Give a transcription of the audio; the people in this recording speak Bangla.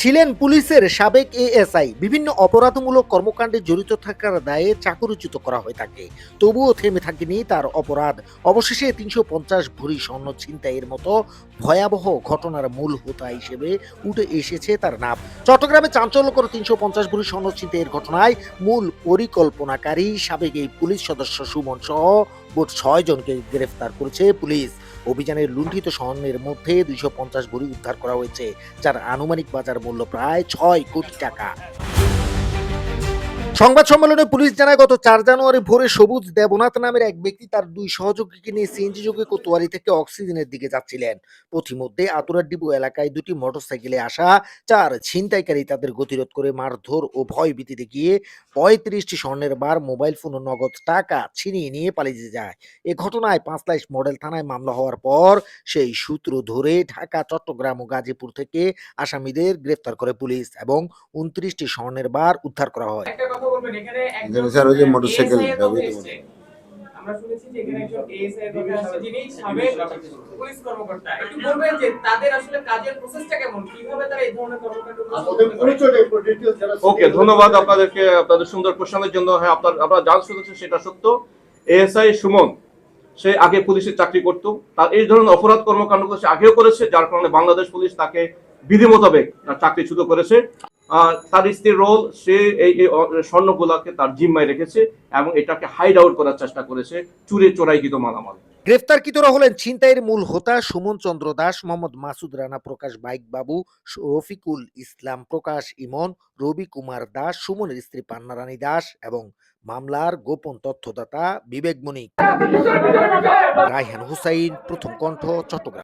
ছিলেন পুলিশের সাবেক এএসআই। বিভিন্ন অপরাধমূলক কর্মকাণ্ডে জড়িত থাকার দায়ে চাকরিচ্যুত করা হয়ে থাকে তবুও থেমে থাকেনি তার অপরাধ। অবশেষে তিনশো পঞ্চাশ ভরি স্বর্ণ ছিনতাইয়ের মতো ভয়াবহ ঘটনার মূল হোতা হিসেবে উঠে এসেছে তার নাম। চট্টগ্রামে চাঞ্চল্যকর তিনশো পঞ্চাশ ভরি স্বর্ণ ছিনতাইয়ের ঘটনায় মূল পরিকল্পনাকারী সাবেক এই পুলিশ সদস্য সুমন সহ মোট ছয় জনকে গ্রেফতার করেছে পুলিশ। অভিযানের লুণ্ঠিত স্বর্ণের মধ্যে দুইশো পঞ্চাশ ভরি উদ্ধার করা হয়েছে, যার আনুমানিক বাজার মূল্য প্রায় ছয় কোটি টাকা। সংবাদ সম্মেলনে পুলিশ জানায়, গত চার জানুয়ারি ভোরে সবুজ দেবনাথ নামের এক ব্যক্তি তার দুই সহযোগীকে নিয়ে সিএনজি যোগে কোতোয়ারি থেকে অক্সিজেনের দিকে যাচ্ছিলেন। পথিমধ্যে আতুরাডিবু এলাকায় দুটি মোটরসাইকেলে আসা চার ছিনতাইকারী তাদের গতিরোধ করে মারধর ও ভয় ভীতি গিয়ে পঁয়ত্রিশটি স্বর্ণের বার, মোবাইল ফোন ও নগদ টাকা ছিনিয়ে নিয়ে পালিয়ে যায়। এ ঘটনায় পাঁচলাইশ মডেল থানায় মামলা হওয়ার পর সেই সূত্র ধরে ঢাকা, চট্টগ্রাম ও গাজীপুর থেকে আসামিদের গ্রেফতার করে পুলিশ এবং উনত্রিশটি স্বর্ণের বার উদ্ধার করা হয়। এখানে এখানে স্যার ওই যে মোটরসাইকেল। আমরা শুনেছি যে এখানে একজন এএসআই এর যিনি সাবেক পুলিশ কর্মকর্তা। একটু বলবেন যে তাদের আসলে কাজের প্রসেসটা কেমন? কীভাবে তারা এই ধরনের কর্মকাণ্ড ওকে ধন্যবাদ আপনাদেরকে আপনাদের সুন্দর প্রশ্নের জন্য। হ্যাঁ আপনার আপনারা জান শুনেছেন সেটা সত্য। এএসআই সুমন সে আগে পুলিশে চাকরি করত। তার এই ধরনের অপরাধ কর্মকাণ্ড সে আগেও করেছে যার কারণে বাংলাদেশ পুলিশ তাকে বিধি মোতাবেক তার চাকরিচ্যুত করেছে। আর তার স্ত্রীর রোল, সে এই স্বর্ণগুলাকে তার জিম্মায় রেখেছে এবং এটাকে হাইড আউট করার চেষ্টা করেছে চুরে চোরাইকৃত মালামাল। গ্রেফতারকৃতরা হলেন ছিনতাইয়ের মূল হোতা সুমন চন্দ্র দাস, মোহাম্মদ মাসুদ রানা প্রকাশ বাইক বাবু রফিকুল ইসলাম প্রকাশ ইমন, রবি কুমার দাস, সুমনের স্ত্রী পান্না রানী দাস এবং মামলার গোপন তথ্যদাতা বিবেক মনিক রায়হান হুসাইন, প্রথম কণ্ঠ, চট্টগ্রাম।